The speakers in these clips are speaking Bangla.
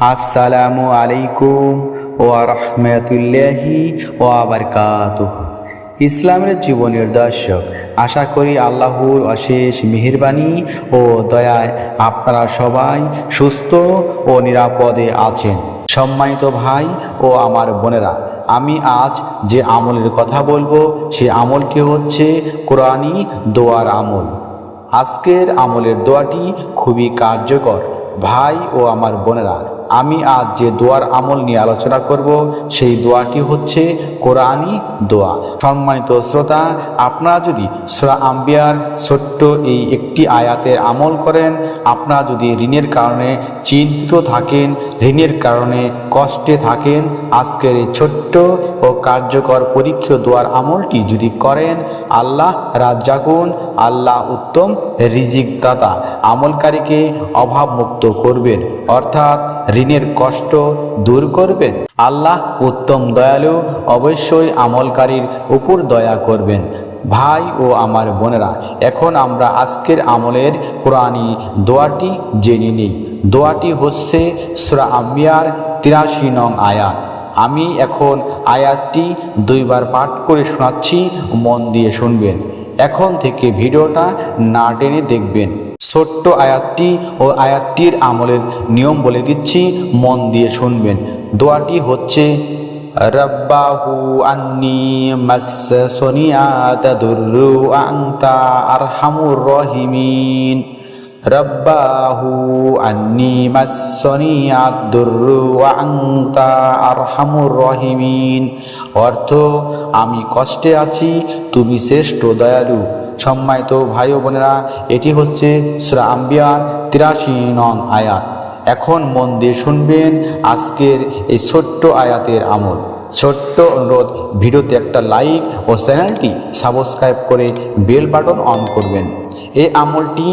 আসসালামু আলাইকুম ওয়া রাহমাতুল্লাহি ওয়া বারাকাতুহ। ইসলামের জীবনের দর্শক, আশা করি আল্লাহর অশেষ মেহেরবানি ও দয়ায় আপনারা সবাই সুস্থ ও নিরাপদে আছেন। সম্মানিত ভাই ও আমার বোনেরা, আমি আজ যে আমলের কথা বলব, সে আমলটি হচ্ছে কোরআনি দোয়ার আমল। আজকের আমলের দোয়াটি খুবই কার্যকর। ভাই ও আমার বোনেরা আমি আজ যে দোয়ার আমল নিয়ে আলোচনা করব, সেই দোয়াটি হচ্ছে কোরআনি দোয়া। সম্মানিত শ্রোতা, আপনারা যদি সুরা আম্বিয়ার ছোট্ট এই একটি আয়াতের আমল করেন, আপনারা যদি ঋণের কারণে চিন্তিত থাকেন, ঋণের কারণে কষ্টে থাকেন, আজকের এই ছোট্ট ও কার্যকর পরীক্ষা দোয়ার আমলটি যদি করেন, আল্লাহ রাজ্জাকুন, আল্লাহ উত্তম রিজিক দাতা আমলকারীকে অভাবমুক্ত করবেন। অর্থাৎ ঋণের কষ্ট দূর করবেন। আল্লাহ উত্তম দয়ালু অবশ্যই আমলকারীর উপর দয়া করবেন। ভাই ও আমার বোনেরা, এখন আমরা আজকের আমলের কোরআনি দোয়াটি জেনে নিই। দোয়াটি হচ্ছে সুরা আম্বিয়ার তিরাশি নং আয়াত। আমি এখন আয়াতটি দুইবার পাঠ করে শোনাচ্ছি, মন দিয়ে শুনবেন। এখন থেকে ভিডিওটা না টেনে দেখবেন। ছোট্ট আয়াতটি ও আয়াতটির আমলের নিয়ম বলে দিচ্ছি, মন দিয়ে শুনবেন। দোয়াটি হচ্ছে, রব্বাহু আন্নি মাসসনিয়াত দুররু আনতা আরহামুর রহিমিন। রব্বাহু আন্নি মাসসনিয়াত দুররু আনতা আরহামুর রহিমিন। অর্থ, আমি কষ্টে আছি, তুমি শ্রেষ্ঠ দয়ালু। সম্মানিত ভাই ও বোনেরা, এটি হচ্ছে সুরা আম্বিয়ার তিরাশি নং আয়াত। এখন মন দিয়ে শুনবেন আজকের এই ছোট্ট আয়াতের আমল। ছোট্ট অনুরোধ, ভিডিওতে একটা লাইক ও চ্যানেলটি সাবস্ক্রাইব করে বেল বাটন অন করবেন। এই আমলটি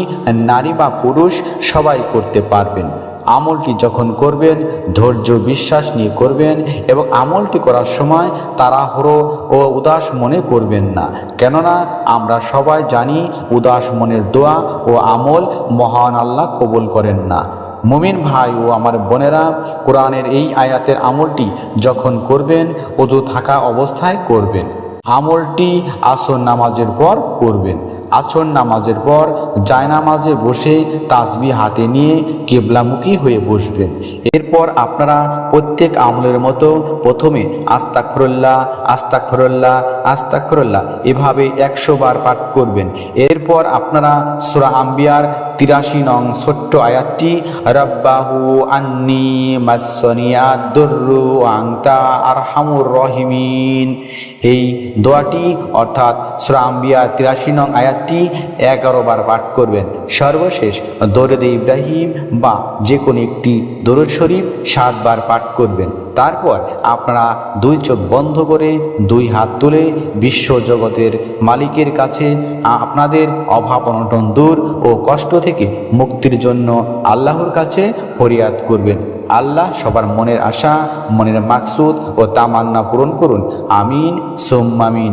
নারী বা পুরুষ সবাই করতে পারবেন। আমলটি যখন করবেন, ধৈর্য বিশ্বাস নিয়ে করবেন এবং আমলটি করার সময় তাড়াহুড়ো ও উদাস মনে করবেন না। কেননা আমরা সবাই জানি উদাস মনের দোয়া ও আমল মহান আল্লাহ কবুল করেন না। মুমিন ভাই ও আমার বোনেরা, কোরআনের এই আয়াতের আমলটি যখন করবেন অজু থাকা অবস্থায় করবেন। আমলটি আসর নামাজের পর করবেন। আসর নামাজের পর জায়নামাজে বসে তাসবি হাতে নিয়ে কেবলামুখী হয়ে বসবেন। এরপর আপনারা প্রত্যেক আমলের মতো প্রথমে আস্তাকফরুল্লাহ আস্তাকফরুল্লাহ আস্তাকফরুল্লাহ এভাবে একশো বার পাঠ করবেন। এরপর আপনারা সুরা আম্বিয়ার তিরাশি নং ছোট্ট আয়াতটি, রব্বাহু আন্নি মাসনিয়া দুর্রু আংতা আরহামুর রহিমিন এই দোয়াটি অর্থাৎ সুরা আম্বিয়া তিরাশি নং আয়াতটি এগারো বার পাঠ করবেন। সর্বশেষ দরুদ ইব্রাহিম বা যে কোনো একটি দরুদ শরীফ সাতবার পাঠ করবেন। তারপর আপনারা দুই চোখ বন্ধ করে দুই হাত তুলে বিশ্ব জগতের মালিকের কাছে আপনাদের অভাব অনটন দূর ও কষ্ট থেকে মুক্তির জন্য আল্লাহর কাছে ফরিয়াদ করবেন। আল্লাহ সবার মনের আশা, মনের মাকসুদ ও তামান্না পূরণ করুন। আমিন সোম্মামিন